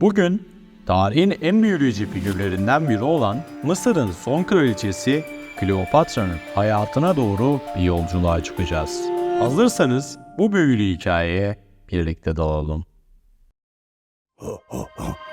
Bugün tarihin en büyüleyici figürlerinden biri olan Mısır'ın son kraliçesi Kleopatra'nın hayatına doğru bir yolculuğa çıkacağız. Hazırsanız bu büyülü hikayeye birlikte dalalım.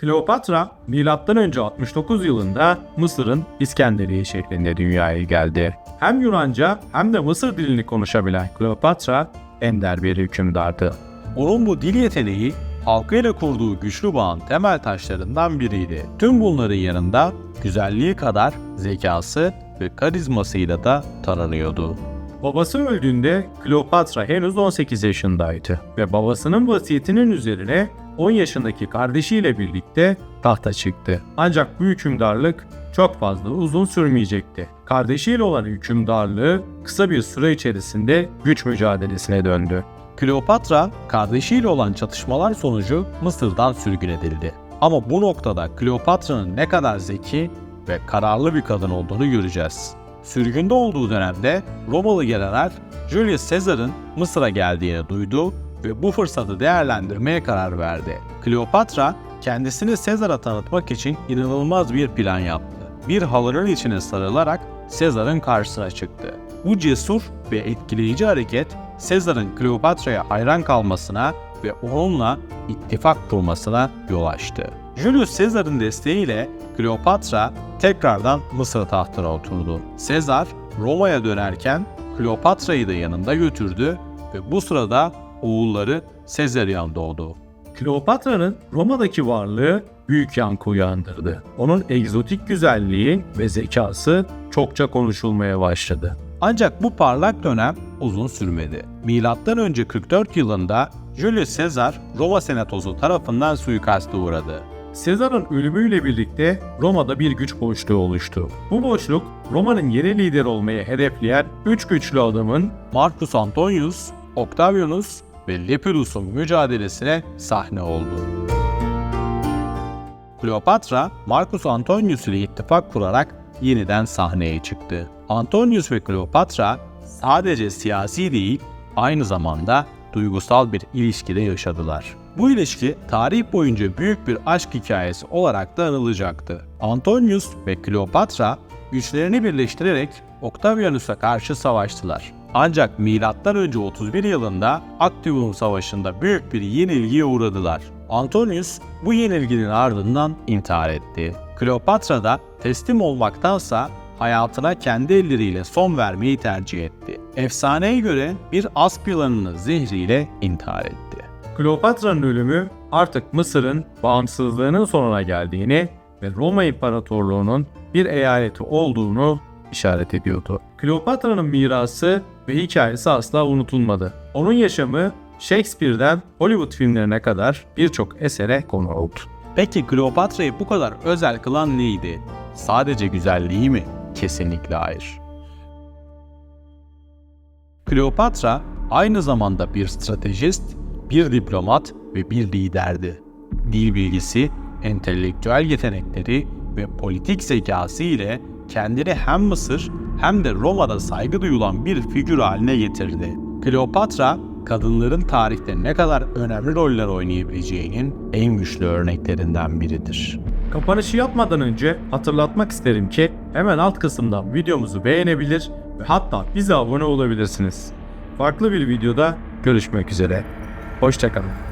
Kleopatra M.Ö. 69 yılında Mısır'ın İskenderiye şehrinde dünyaya geldi. Hem Yunanca hem de Mısır dilini konuşabilen Kleopatra ender bir hükümdardı. Onun bu dil yeteneği halkıyla kurduğu güçlü bağın temel taşlarından biriydi. Tüm bunların yanında güzelliği kadar zekası ve karizmasıyla da tanınıyordu. Babası öldüğünde Kleopatra henüz 18 yaşındaydı ve babasının vasiyetinin üzerine 10 yaşındaki kardeşiyle birlikte tahta çıktı. Ancak bu hükümdarlık çok fazla uzun sürmeyecekti. Kardeşiyle olan hükümdarlığı kısa bir süre içerisinde güç mücadelesine döndü. Kleopatra kardeşiyle olan çatışmalar sonucu Mısır'dan sürgün edildi. Ama bu noktada Kleopatra'nın ne kadar zeki ve kararlı bir kadın olduğunu göreceğiz. Sürgünde olduğu dönemde Romalı general Julius Caesar'ın Mısır'a geldiğini duydu ve bu fırsatı değerlendirmeye karar verdi. Kleopatra kendisini Sezar'a tanıtmak için inanılmaz bir plan yaptı. Bir halının içine sarılarak Sezar'ın karşısına çıktı. Bu cesur ve etkileyici hareket Sezar'ın Kleopatra'ya hayran kalmasına ve onunla ittifak kurmasına yol açtı. Julius Caesar'ın desteğiyle Kleopatra tekrardan Mısır tahtına oturdu. Sezar Roma'ya dönerken Kleopatra'yı da yanında götürdü ve bu sırada oğulları Sezaryan doğdu. Kleopatra'nın Roma'daki varlığı büyük yankı uyandırdı. Onun egzotik güzelliği ve zekası çokça konuşulmaya başladı. Ancak bu parlak dönem uzun sürmedi. Milattan önce 44 yılında Julius Caesar Roma Senatosu tarafından suikaste uğradı. Sezar'ın ölümüyle birlikte Roma'da bir güç boşluğu oluştu. Bu boşluk Roma'nın yeni lider olmayı hedefleyen üç güçlü adamın Marcus Antonius, Octavianus ve Lepidus'un mücadelesine sahne oldu. Kleopatra, Marcus Antonius ile ittifak kurarak yeniden sahneye çıktı. Antonius ve Kleopatra sadece siyasi değil, aynı zamanda duygusal bir ilişkide yaşadılar. Bu ilişki tarih boyunca büyük bir aşk hikayesi olarak da anılacaktı. Antonius ve Kleopatra güçlerini birleştirerek Octavianus'a karşı savaştılar. Ancak M.Ö. 31 yılında Actium Savaşı'nda büyük bir yenilgiye uğradılar. Antonius bu yenilginin ardından intihar etti. Kleopatra da teslim olmaktansa hayatına kendi elleriyle son vermeyi tercih etti. Efsaneye göre bir asp yılanının zehriyle intihar etti. Kleopatra'nın ölümü artık Mısır'ın bağımsızlığının sonuna geldiğini ve Roma İmparatorluğu'nun bir eyaleti olduğunu işaret ediyordu. Kleopatra'nın mirası ve hikayesi asla unutulmadı. Onun yaşamı Shakespeare'den Hollywood filmlerine kadar birçok esere konu oldu. Peki Kleopatra'yı bu kadar özel kılan neydi? Sadece güzelliği mi? Kesinlikle hayır. Kleopatra aynı zamanda bir stratejist, bir diplomat ve bir liderdi. Dil bilgisi, entelektüel yetenekleri ve politik zekası ile kendini hem Mısır hem de Roma'da saygı duyulan bir figür haline getirdi. Kleopatra, kadınların tarihte ne kadar önemli roller oynayabileceğinin en güçlü örneklerinden biridir. Kapanışı yapmadan önce hatırlatmak isterim ki hemen alt kısımdan videomuzu beğenebilir ve hatta bize abone olabilirsiniz. Farklı bir videoda görüşmek üzere. Hoşçakalın.